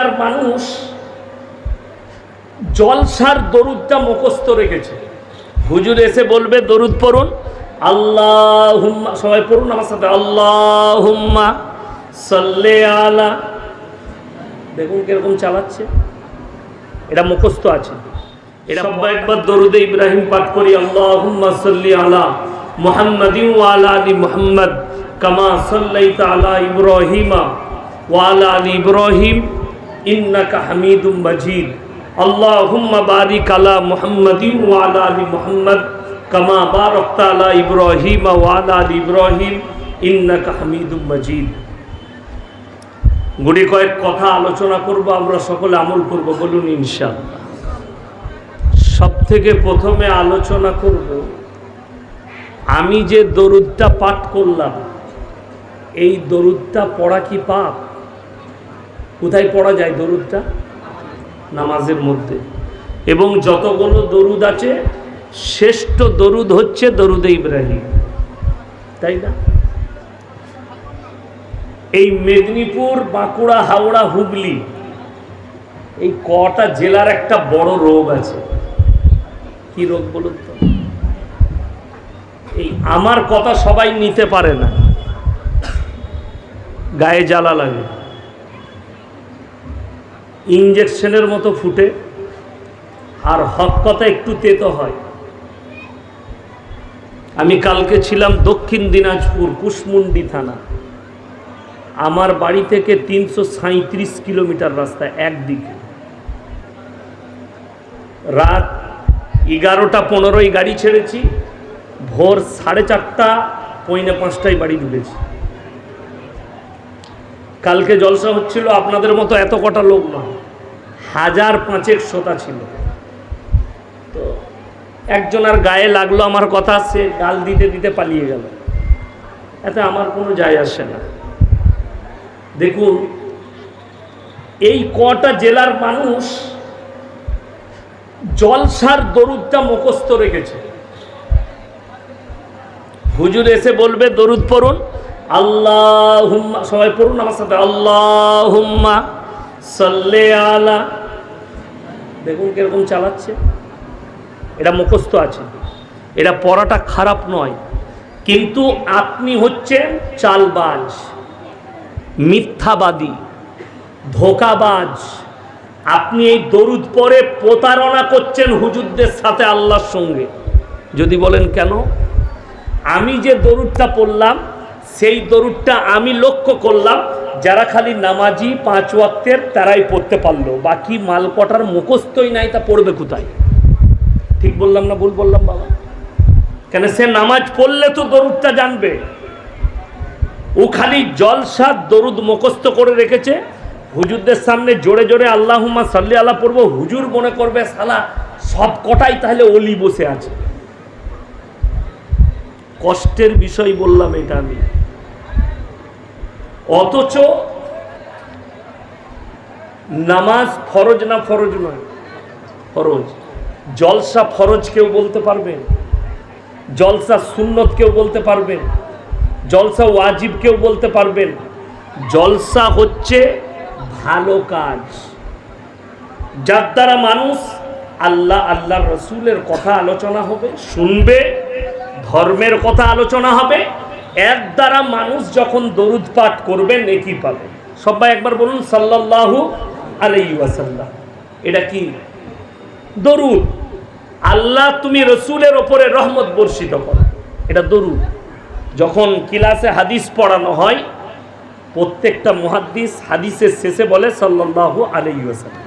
আর মানুষ জলসার দরুদটা মুখস্থ রেখেছে। হুজুর এসে বলবে দরুদ পড়ুন। আল্লাহ হুম্মা সবাই পড়ুন আমার সাথে। আল্লাহ হুম্মা সাল্লে আলা দেখুন কীরকম চালাচ্ছে। এটা মুখস্থ আছে। এটা সবাই একবার দরুদে ইব্রাহিম পাঠ করি আল্লাহ হুম্মা সাল্লি আলা মুহাম্মাদিন ওয়া আলা আলি মুহাম্মদ কামা সাল্লাইতা আলা ইব্রাহিমা ওয়ালা আলী ইব্রাহিম। ইন্নাকা হামিদুম মজিদ। আল্লাহুম্মা বারিক আলা মুহাম্মাদিন ওয়ালা আলী মুহাম্মদ কামা বারাকতা আলা ইব্রাহিম ওয়ালা আলী ইব্রাহিম। ইন্নাকা হামিদুম মজিদ। গুড়ি কয়েক কথা আলোচনা করব, আমরা সকলে আমল করব, বলুন ইনশাআল্লাহ। সব থেকে প্রথমে আলোচনা করব, আমি যে দরুদটা পাঠ করলাম, এই দরুদটা পড়া কি পাপ? কোথায় পড়া যায় দরুদটা? নামাজের মধ্যে। এবং যতগুলো দরুদ আছে, শ্রেষ্ঠ দরুদ হচ্ছে দরুদে ইব্রাহিম। তাই না? এই মেদিনীপুর, বাঁকুড়া, হাওড়া, হুগলি, এই কটা জেলার একটা বড় রোগ আছে। কি রোগ বলুন তো? এই আমার কথা সবাই নিতে পারে না। গায়ে জ্বালা লাগে। ইঞ্জেকশনের মতো ফুটে। আর হক কথা একটু তেতো হয়। আমি কালকে ছিলাম দক্ষিণ দিনাজপুর, কুশমুন্ডি থানা। আমার বাড়ি থেকে তিনশো সাঁত্রিশ কিলোমিটার রাস্তা একদিকে। রাত এগারোটা পনেরোই গাড়ি ছেড়েছি। ভোর সাড়ে চারটা, পৌনে পাঁচটায় বাড়ি ঢুকেছি। কালকে জলসা হচ্ছিল, আপনাদের মতো এত কটা লোক নয়। হাজার পাঁচেক শ্রোতা ছিল। তো একজন আর গায়ে লাগল আমার কথা, সে গাল দিতে দিতে পালিয়ে গেল। এতে আমার কোনো যায় আসে না। দেখুন, এই কটা জেলার মানুষ জলসার দরুদটা মুখস্থ রেখেছে। হুজুর এসে বলবে, দরুদ পড়ুন। আল্লাহ সবাই পড়ুন আমার সাথে আল্লাহ সাল্লে আলা, দেখুন কীরকম চালাচ্ছে। এটা মুখস্থ আছে। এটা পড়াটা খারাপ নয়। কিন্তু আপনি হচ্ছেন চালবাজ, মিথ্যাবাদী, ধোকাবাজ। আপনি এই দরুদ পরে প্রতারণা করছেন হুজুরদের সাথে আল্লাহর সঙ্গে। যদি বলেন কেন? আমি যে দরুদটা পড়লাম সেই দরুদটা আমি লক্ষ্য করলাম, যারা খালি নামাজি পাঁচ ওয়াক্তের, তারাই পড়তে পারল। বাকি মাল কটার মুখস্থই নাই, তা পড়বে কোথায়? ঠিক বললাম না ভুল বললাম বাবা? কেন সে নামাজ পড়লে তো দরুদটা জানবে। ও খালি জলসা দরুদ মুখস্থ করে রেখেছে। হুজুরদের সামনে জোরে জোরে আল্লাহুম্মা সাল্লি আল্লাহ পড়ব। হুজুর মনে করবে, সালা, সব কটাই তাহলে অলি বসে আছে। কষ্টের বিষয় বললাম এটা আমি। অথচ নামাজ ফরজ না ফরজ নয়? ফরজ। জলসা ফরজ কেউ বলতে পারবেন জলসা সুন্নত কেউ বলতে পারবেন জলসা ওয়াজিব কেউ বলতে পারবেন জলসা হচ্ছে ভালো কাজ। যার দ্বারা মানুষ আল্লাহ আল্লাহ রসুলের কথা আলোচনা হবে, শুনবে, ধর্মের কথা আলোচনা হবে এর দ্বারা মানুষ যখন দরুদ পাঠ করবে, নেকি পাবে। সবাই একবার বলুন, সাল্লাল্লাহু আলাই ওয়াসাল্লাম। এটা কি? দরুদ। আল্লাহ তুমি রসুলের ওপরে রহমত বর্ষিত করো। এটা দরুদ। যখন ক্লাসে হাদিস পড়ানো হয়, প্রত্যেকটা মুহাদ্দিস হাদিসের শেষে বলে, সাল্লাল্লাহু আলাই ওয়াসাল্লাম।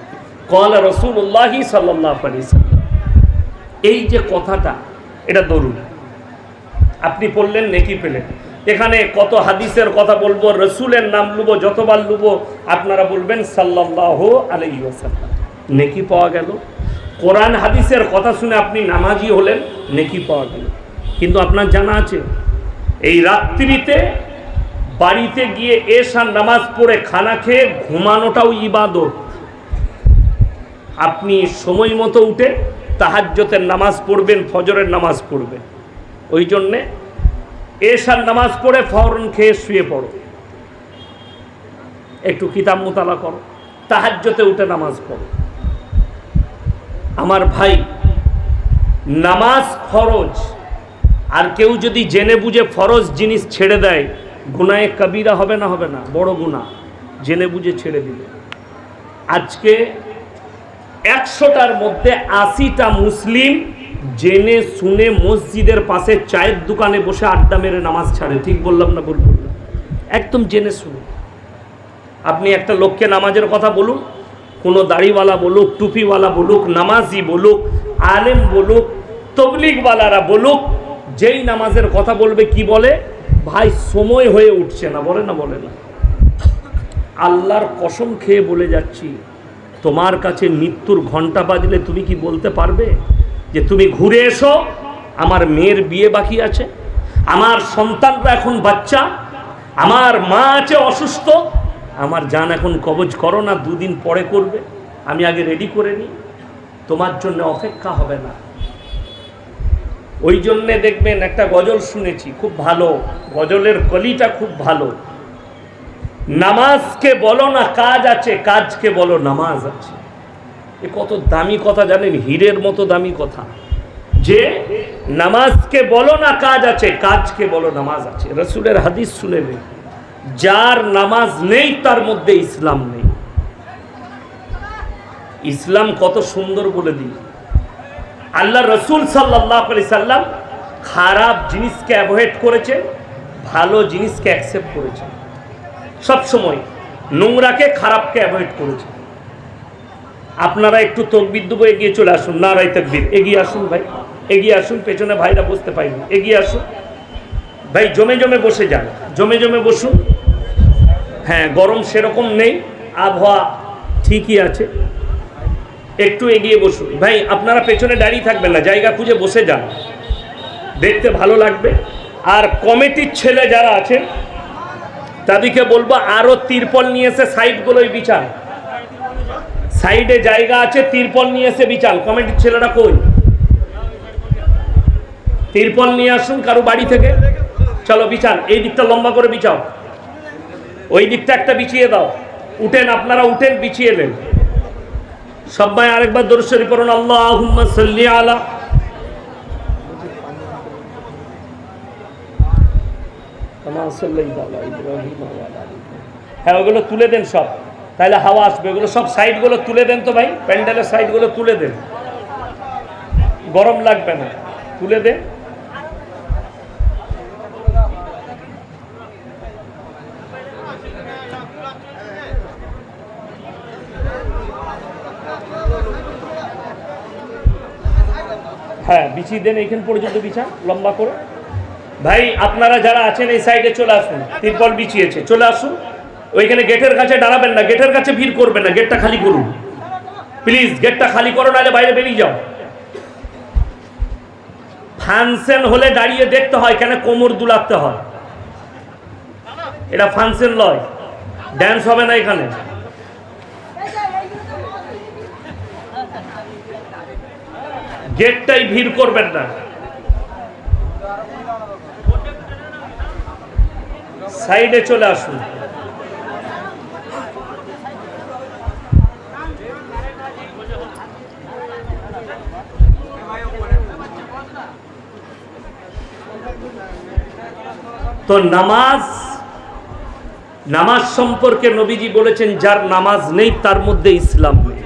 কল রসুল্লাহি সাল্লাহ আলি এই যে কথাটা, এটা দরুদ। আপনি পড়লেন, নেকি পেলেন। এখানে কত হাদিসের কথা বলব, রসুলের নাম লুবো, যতবার লুবো, আপনারা বলবেন সাল্লাহ আলাই ওয়াসাল্লাম। নেকি পাওয়া গেল। কোরআন, হাদিসের কথা শুনে আপনি নামাজি হলেন, নেকি পাওয়া গেল। কিন্তু আপনার জানা আছে, এই রাত্রিতে বাড়িতে গিয়ে এসার নামাজ পড়ে খানা খেয়ে ঘুমানোটাও ইবাদত। আপনি সময় মতো উঠে তাহাজ্যতের নামাজ পড়বেন, ফজরের নামাজ পড়বেন। ওই জন্যে এসার নামাজ পড়ে ফরন খেয়ে শুয়ে পড়ো। একটু কিতাব মোতালা করো তাহাজ্যতে উঠে নামাজ পড়ো। আমার ভাই, নামাজ ফরজ, আর কেউ যদি জেনে বুঝে ফরজ জিনিস ছেড়ে দেয়, গুনায় কবিরা হবে না হবে না, বড় গুণা, জেনে বুঝে ছেড়ে দিবে। আজকে একশোটার মধ্যে আশিটা মুসলিম জেনে শুনে মসজিদের পাশে চায়ের দোকানে বসে আড্ডা মেরে নামাজ ছাড়ে। ঠিক বললাম না বলব একদম জেনে শুনে। আপনি একটা লোককে নামাজের কথা বলুন, কোনো দাড়িওয়ালা বলুক, টুপিওয়ালা বলুক, নামাজি বলুক, আলেম বলুক, তবলিগওয়ালারা বলুক, যেই নামাজের কথা বলবে কি বলে? ভাই, সময় হয়ে উঠছে না, বলে না বলে না। আল্লাহর কসম খেয়ে বলে যাচ্ছি, তোমার কাছে মৃত্যুর ঘণ্টা বাজলে তুমি কি বলতে পারবে? যে তুমি ঘুরে এসো, আমার মেয়ের বিয়ে বাকি আছে, আমার সন্তানরা এখন বাচ্চা, আমার মা আছে অসুস্থ, আমার জান এখন কবজ করো না, দুদিন পরে করবে, আমি আগে রেডি করে নিই, তোমার জন্য অপেক্ষা হবে না। ওই জন্যে দেখবেন একটা গজল শুনেছি, খুব ভালো, গজলের কলিটা খুব ভালো। নামাজকে বলো না, কাজ আছে, কাজকে বলো, নামাজ আছে। এ কত দামি কথা জানেন? হীরের মতো দামি কথা। যে নামাজকে বলো না কাজ আছে, কাজকে বলো নামাজ আছে। রসুলের হাদিস শুনে নেই যার নামাজ নেই, তার মধ্যে ইসলাম নেই। ইসলাম কত সুন্দর বলে দিই। আল্লাহ রসুল সাল্লাহ আলি সাল্লাম খারাপ জিনিসকে অ্যাভয়েড করেছে, ভালো জিনিসকে অ্যাকসেপ্ট করেছে। সবসময় নোংরাকে খারাপকে অ্যাভয়েড করেছে। আপনারা একটু তকবির দেবো, এগিয়ে চলে আসুন। নারাই তকবির। এগিয়ে আসুন ভাই। এগিয়ে আসুন, পেছনে ভাইরা বসতে পাইনি এগিয়ে আসুন। ভাই, জমে জমে বসে যান। জমে জমে বসুন। হ্যাঁ গরম সেরকম নেই। আবহাওয়া ঠিকই আছে। একটু এগিয়ে বসুন। ভাই, আপনারা পেছনে দাঁড়িয়ে থাকবেন না। জায়গা খুঁজে বসে যান। দেখতে ভালো লাগবে। আর কমিটির ছেলে যারা আছেন, তাদেরকে বলব আরও তিরপল নিয়ে এসে সাইডগুলোই বিছান। সাইডে জায়গা আছে, তিরপল নিয়ে এসে বিচাল। কমিটির ছেলেরা কই? তিরপল নিয়ে আসুন কারও বাড়ি থেকে। চলো বিছান এই দিকটা লম্বা করে বিছাও ওই দিকটা একটা বিছিয়ে দাও। উঠেন, আপনারা উঠেন, বিছিয়ে নেন সবাই আরেকবার দরশ্বরী পড়ুন আল্লাহ সাল্লি আলা হ্যাঁ ওগুলো তুলে দেন সব। তাহলে হাওয়া আসবে। এগুলো সব সাইডগুলো তুলে দেন তো ভাই, প্যান্ডেলের সাইডগুলো তুলে দেন। গরম লাগবে না, তুলে দেন হ্যাঁ বিছিয়ে দেন এইখান পর্যন্ত বিছান লম্বা করে। ভাই, আপনারা যারা আছেন এই সাইডে চলে আসুন। তিরপল বিছিয়েছে, চলে আসুন। ওইখানে গেটের কাছে দাঁড়াবেন না, গেটের কাছে ভিড় করবেন না, গেটটা খালি করুন। প্লিজ গেটটা খালি করো, নাহলে বাইরে বেরিয়ে যাও। ফাংশন হলে দাঁড়িয়ে দেখতে হয় কেন কোমর দুলাতে হয়। এটা ফাংশন লয় ড্যান্স হবে না এখানে। গেটটাই ভিড় করবেন না। সাইডে চলে আসুন। তো নামাজ নামাজ সম্পর্কে নবীজি বলেছেন, যার নামাজ নেই, তার মধ্যে ইসলাম নেই।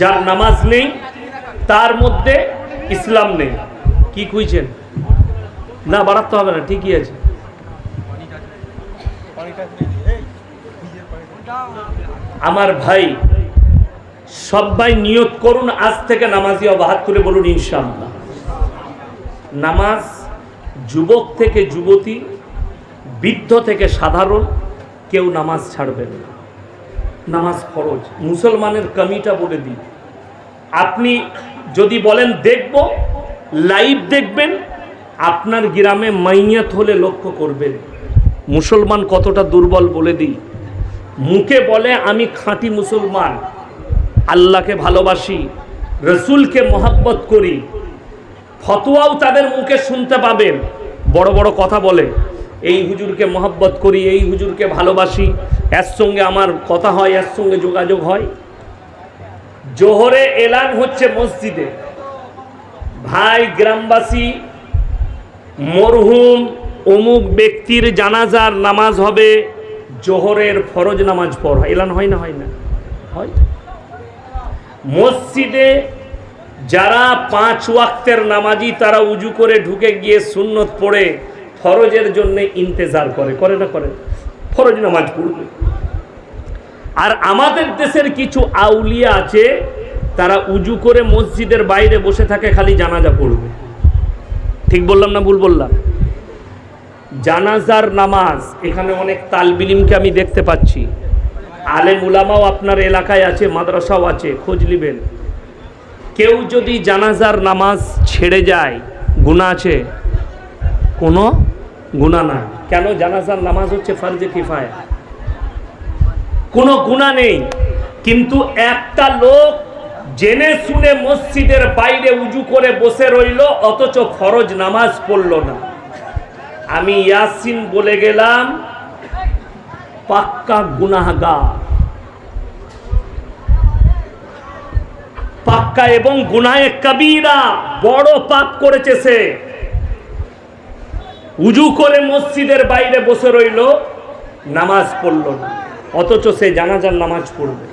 যার নামাজ নেই, তার মধ্যে ইসলাম নেই। কি খুঁজছেন না, বাড়াতে হবে না, ঠিকই আছে। আমার ভাই, সবাই নিয়ত করুন, আজ থেকে নামাজি অবাহাত করে বলুন, ইনশাআল্লাহ। নামাজ যুবক থেকে যুবতী, বৃদ্ধ থেকে সাধারণ, কেউ নামাজ ছাড়বেন না। নামাজ ফরজ। মুসলমানের কমিটা বলে দিই। আপনি যদি বলেন, দেখব, লাইভ দেখবেন, আপনার গ্রামে মাইয়াত হলে লক্ষ্য করবেন। মুসলমান কতটা দুর্বল বলে দিই। মুখে বলে, আমি খাঁটি মুসলমান, আল্লাহকে ভালোবাসি, রসুলকে মহাব্বত করি। ফতোয়াও তাদের মুখে শুনতে পাবেন। বড় বড় কথা বলে, এই হুজুরকে মহব্বত করি, এই হুজুরকে ভালোবাসি, এর সঙ্গে আমার কথা হয়, এর সঙ্গে যোগাযোগ হয়। জোহরে এলান হচ্ছে মসজিদে। ভাই, গ্রামবাসী, মরহুম, অমুক ব্যক্তির জানাজার নামাজ হবে, জোহরের ফরজ নামাজ পড়া। এলান হয় না হয় না? হয়। মসজিদে যারা পাঁচ ওয়াক্তের নামাজি, তারা উজু করে ঢুকে গিয়ে সুন্নত পড়ে, ফরজের জন্য ইন্তেজার করে। করে না করে? ফরজ নামাজ পড়বে। আর আমাদের দেশের কিছু আউলিয়া আছে, তারা উজু করে মসজিদের বাইরে বসে থাকে, খালি জানাজা পড়বে। ঠিক বললাম না ভুল বললাম? জানাজার নামাজ, এখানে অনেক তালবিলিমকে আমি দেখতে পাচ্ছি। আলেম উলামাও আপনার এলাকায় আছে, মাদ্রাসাও আছে, খোঁজ নেবেন। কেউ যদি জানাজার নামাজ ছেড়ে যায় গুণা আছে? কোনো গুণা না কেন? জানাজার নামাজ হচ্ছে ফার্জে কিফায়া। কোনো গুণা নেই। কিন্তু একটা লোক জেনে শুনে মসজিদের বাইরে উজু করে বসে রইল, অথচ ফরজ নামাজ পড়ল না। আমি ইয়াসিন বলে গেলাম, পাক্কা গুনাহগার। পাক্কা এবং গুনায়ে কবিরা, বড় পাপ করেছে সে। উজু করে মসজিদের বাইরে বসে রইল, নামাজ পড়ল না। অথচ সে জানাজার নামাজ পড়বে।